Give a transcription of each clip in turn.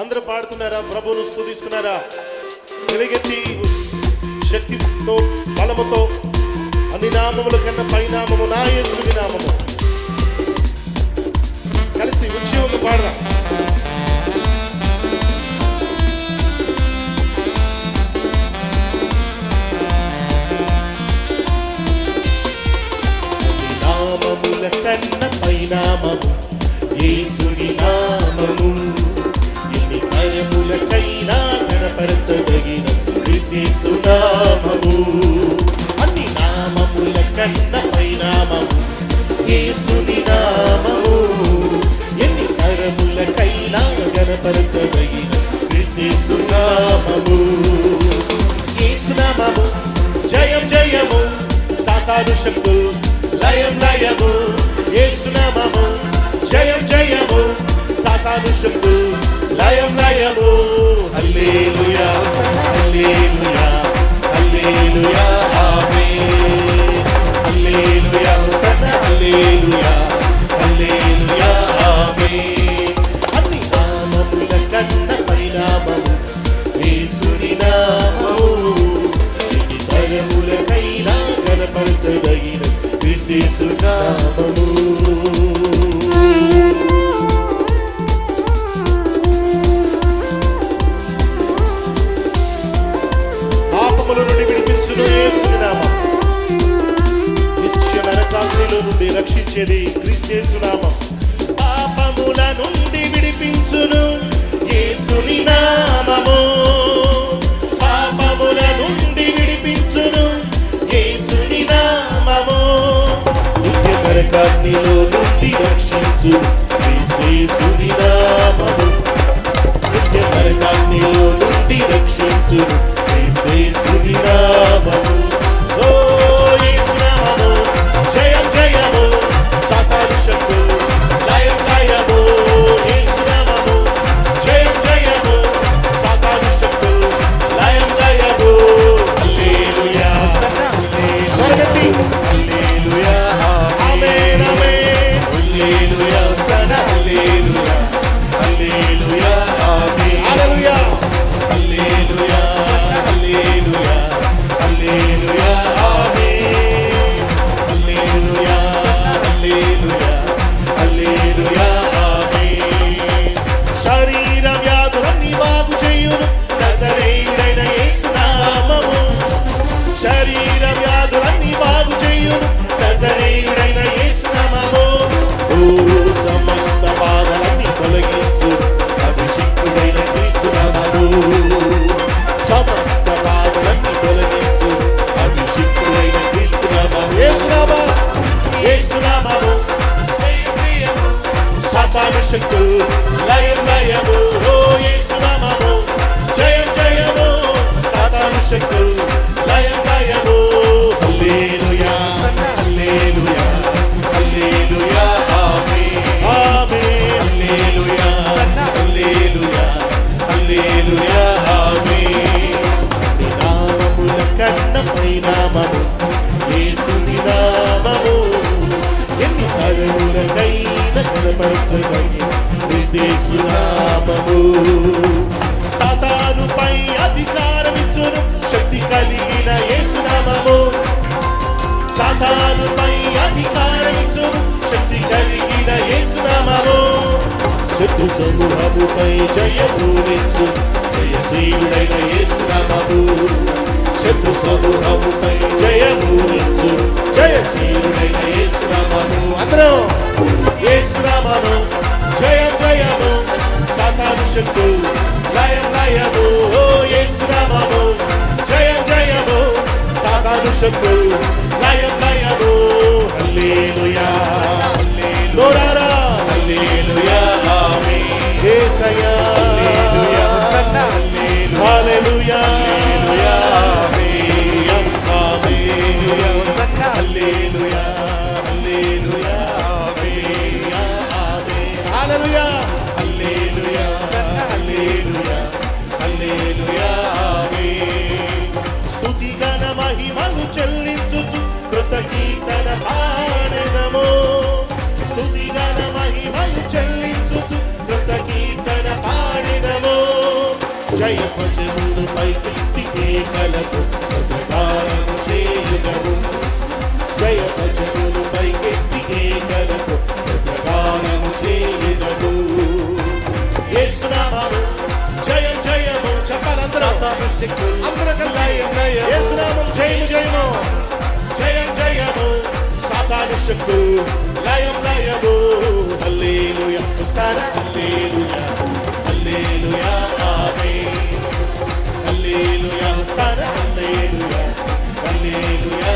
అందరూ పాడుతున్నారా? ప్రభువును స్థుతిస్తున్నారా వెలుగెత్తి శక్తితో బలముతో అన్ని నామముల కన్నా పైనామము నా యేసుని నామము. నామముల కన్న యేసుని నామము ఎన్ని కరములకైనా కనపరచదగిన క్రీస్తు నామము యేసు నామము జయం జయము సాతాను శక్తులు లయం లయము. నుండి రక్షించేది పాపముల నుండి విడిపించును యేసుని నామము. పాపముల నుండి విడిపించును యేసుని నామము. నిత్య నరకాగ్నిలో నుండి రక్షించు క్రీస్తుని నామము. నిత్య నరకాగ్నిలో నుండి రక్షించు సాతాను శక్తులు లయం క్రీస్తు నామము సాతానుపై అధికారమిచ్చును శక్తి కలిగిన యేసు నామము సాతానుపై అధికారమిచ్చును శక్తి కలిగిన యేసు నామము శత్రు సమూహముపై జయమూనించు జయశీలుడైన యేసు నామము శత్రు సమూహముపై జయమూనించు జయశీలుడైన యేసునామము. అందరం యేసునామము. సాతాను లయం లయము ఓ యేసు జయ జయము సాతాను శక్తు లయం లయము హల్లెలూయా. స్థుతిగణ మహిమను చెల్లించుచు కృతగీతన ఆనదము. స్థుతిగణ మహిమను చెల్లించుచు కృతగీతన ఆడిదము జయ ప్రజలు పైకి కలపు జయము జయము. జయం జయము. సాతాను శక్తు లయం లయము. హల్లేలుయా. సారా హల్లేలుయా. హల్లేలుయా. ఆమేన్. హల్లేలుయా. సారా హల్లేలుయా. హల్లేలుయా.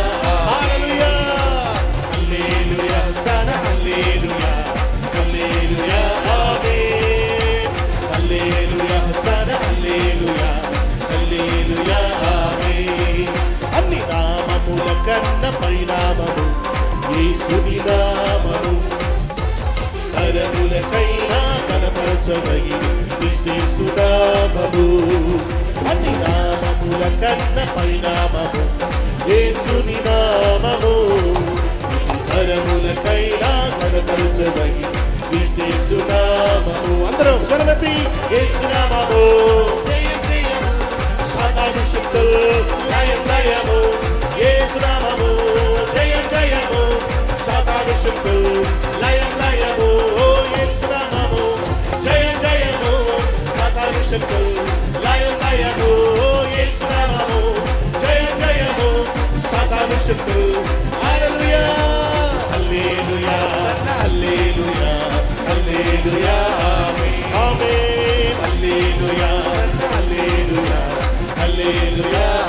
సొసగి శ్రీ సునామము అతి నామముల కన్న పరిణామము. యేసుని నామము. కరముల కైలా కనపరచదగి శ్రీ సునామము అందరం సరమతి యేసునామ Aleluia.